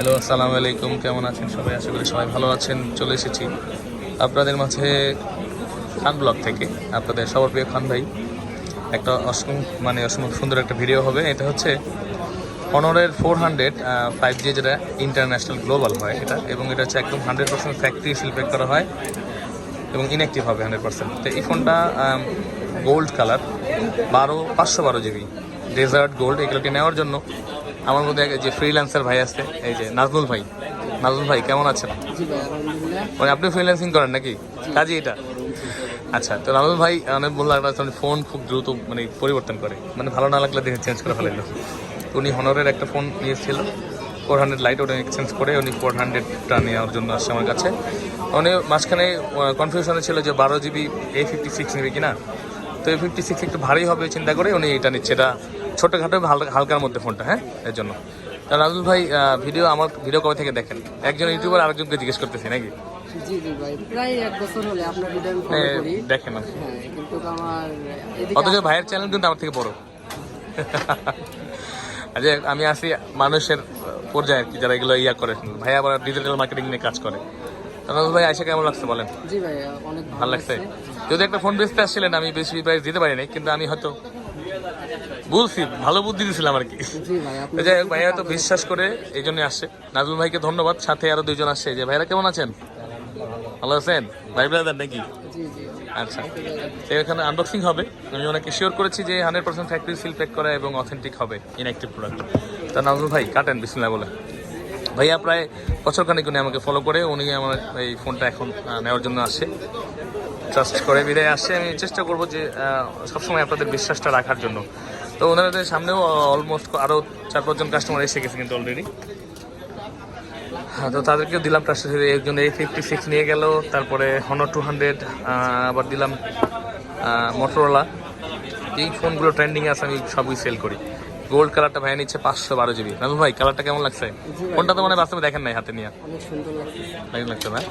Hello, আসসালামু আলাইকুম। কেমন আছেন সবাই? আশা করি সবাই ভালো আছেন। চলে এসেছি আপনাদের মাঝে খান ব্লগ থেকে, আপনাদের সবার প্রিয় খান ভাই। একটা অসম মানে অসম, সুন্দর একটা ভিডিও হবে। এটা হচ্ছে অনরের ফোর হান্ড্রেড ফাইভ জি যেটা ইন্টারন্যাশনাল গ্লোবাল হয় এটা, এবং এটা হচ্ছে একদম হান্ড্রেড পার্সেন্ট ফ্যাক্টরি শিল্পেক করা হয়, এবং ইনঅ্যাক্টিভ হবে হান্ড্রেড পার্সেন্ট তো এই ফোনটা গোল্ড কালার বারো, পাঁচশো বারো জিবি ডেজার্ট গোল্ড এগুলোকে নেওয়ার জন্য আমার মধ্যে যে ফ্রিল্যান্সার ভাই আছে, এই যে নাজমুল ভাই। নাজমুল ভাই, কেমন আছেন? মানে আপনি ফ্রিল্যান্সিং করেন নাকি? কাজই এটা। আচ্ছা তো নাজমুল ভাই অনেক বলল একটা ফোন খুব দ্রুত মানে পরিবর্তন করে। মানে ভালো না লাগলে দেখে চেঞ্জ করে ফেলাইলো তো উনি হনরের একটা ফোন নিয়েছিল ফোর হান্ড্রেড লাইট ওটা এক্সচেঞ্জ করে উনি ফোর হান্ড্রেডটা নেওয়ার জন্য আসছে আমার কাছে। উনি মাঝখানে কনফিউশনে ছিল যে বারো জিবি এ ফিফটি সিক্স নেবে কিনা। তো এ ফিফটি সিক্স একটু ভারী হবে, চিন্তা করে উনি এটা নিচ্ছে। এটা ছোটোখাটো হালকা হালকার মধ্যে ফোনটা হ্যাঁ? এর জন্য। তা নাজুল ভাই ভিডিও আমার ভিডিও কবে থেকে দেখেন? একজন ইউটিউবার আরেকজনকে জিজ্ঞেস করতেছি নাকি? জি জি ভাই প্রায় এক বছর হলে আপনার ভিডিও আমি ফলো করি। দেখেন। হ্যাঁ কিন্তু আমার অথচ ভাইয়ের চ্যানেল কিন্তু আমার থেকে বড়। আচ্ছা আমি আসি মানুষের পর্যায়ে আর কি যারা এগুলো ইয়া করে। ভাই আবার ডিজিটাল মার্কেটিং নিয়ে কাজ করে। তাহলে ভাই আইসা কেমন লাগছে বলেন? জি ভাই অনেক ভালো লাগছে। যদি একটা ফোন বেচতে আসছিলেন আমি বেশি প্রাইস দিতে পারি নাই কিন্তু আমি হয়তো বলছি ভালো বুদ্ধি দিয়েছিলাম আর কি। যাই হোক ভাইয়া তো বিশ্বাস করে এই জন্য আসছে। নাজমুল ভাইকে ধন্যবাদ সাথে আরও দুইজন আসছে। যে ভাইরা কেমন আছেন? ভালো আছেন? ভাই ব্রাদার নাকি? আচ্ছা। তো এখানে আনবক্সিং হবে। আমি ওনাকে শিওর করেছি যে hundred percent factory seal pack করা এবং অথেন্টিক হবে ইনঅ্যাক্টিভ প্রোডাক্ট তা নাজমুল ভাই কাটেন বিসমিল্লাহ বলে ভাইয়া প্রায় বছর খানিক উনি আমাকে ফলো করে উনি আমার এই ফোনটা এখন নেওয়ার জন্য আসছে ট্রাস্ট করে বিদায় আসছে। আমি চেষ্টা করব যে সবসময় আপনাদের বিশ্বাসটা রাখার জন্য। তো ওনাদের সামনেও অলমোস্ট আরও চার পাঁচজন কাস্টমার এসে গেছে কিন্তু অলরেডি হ্যাঁ তো তাদেরকেও দিলাম তার সাথে। একজন এই ফিফটি সিক্স নিয়ে গেল তারপরে হনর টু হান্ড্রেড আবার দিলাম মোটরোলা এই ফোনগুলো ট্রেন্ডিং আছে আমি সবই সেল করি। গোল্ড কালারটা ভাই নিচ্ছে পাঁচশো বারো জিবি নাজু ভাই কালারটা কেমন লাগছে? ফোনটা তো মানে বাস্তবে দেখেন নাই হাতে নিয়ে। অনেক সুন্দর লাগছে। ভাই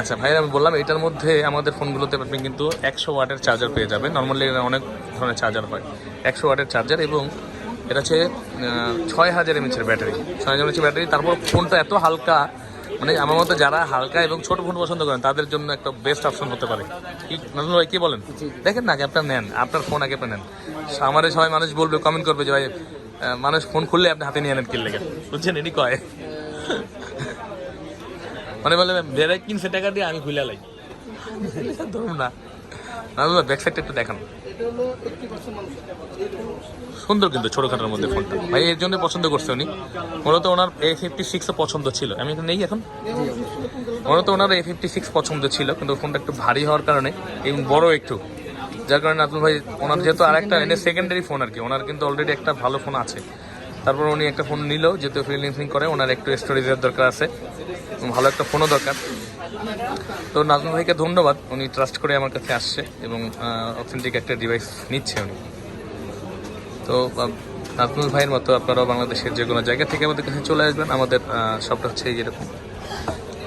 আচ্ছা ভাই আমি বললাম, এটার মধ্যে আমাদের ফোনগুলোতে আপনি কিন্তু একশো ওয়াটের চার্জার পেয়ে যাবেন। নর্মালি অনেক ধরনের চার্জার হয়। একশো ওয়াটের চার্জার এবং এটা হচ্ছে ছয় হাজার এমএচের ব্যাটারি। ছয় হাজার এমএচের ব্যাটারি। তারপর ফোনটা এত হালকা মানে আমার মতো যারা হালকা এবং ছোট ফোন পছন্দ করেন, তাদের জন্য একটা বেস্ট অপশন হতে পারে। কি, নাজমুল ভাই, কি বলেন? দেখেন না, আগে আপনার নেন, আপনার ফোন আগে নেন। আমারে সবাই মানুষ বলবে কমেন্ট করবে যে ভাই মানুষ ফোন খুললে আপনি হাতে নিয়ে নেন কিনলে। বুঝছেন, এটি কয়? মানে বলে বেড়ে কিনছে টাকা দিয়ে আমি খুলে লাই ধরুন না। না ব্যাক সাইডটা একটু দেখান। সুন্দর কিন্তু ছোটখাটোর মধ্যে ফোনটা ভাই, এর জন্য পছন্দ করছে উনি। মূলত ওনার এ ফিফটি সিক্সও পছন্দ ছিল। আমি তো নেই এখন। মূলত ওনার এ ফিফটি সিক্স পছন্দ ছিল, কিন্তু ফোনটা একটু ভারী হওয়ার কারণে এবং বড় একটু। যার কারণে আব্দুল ভাই, ওনার যেহেতু আরেকটা এনে সেকেন্ডারি ফোন আর কি। ওনার কিন্তু অলরেডি একটা ভালো ফোন আছে। তারপর উনি একটা ফোন নিল, যেহেতু ফ্রিলিংসিং করে, ওনার একটু স্টোরেজের দরকার আছে। ভালো একটা ফোনও দরকার। তো নাজমুল ভাইকে ধন্যবাদ, উনি ট্রাস্ট করে আমার কাছে আসছে এবং অথেন্টিক একটা ডিভাইস নিচ্ছে উনি। তো নাজমুল ভাইয়ের মতো আপনারাও বাংলাদেশের যে কোনো জায়গা থেকে আমাদের কাছে চলে আসবেন। আমাদের শপটা হচ্ছে এরকম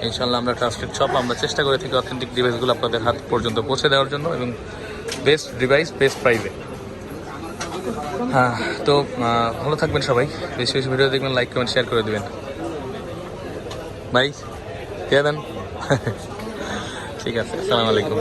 ইনশাল্লাহ আমরা ট্রাস্টেড শপ আমরা চেষ্টা করে থাকি অথেন্টিক ডিভাইসগুলো আপনাদের হাত পর্যন্ত পৌঁছে দেওয়ার জন্য এবং বেস্ট ডিভাইস বেস্ট প্রাইসে হ্যাঁ তো ভালো থাকবেন সবাই। বেশি বেশি ভিডিও দেখবেন লাইক কমেন্ট শেয়ার করে দেবেন। বাই দেন? ঠিক আছে, আসসালামু আলাইকুম।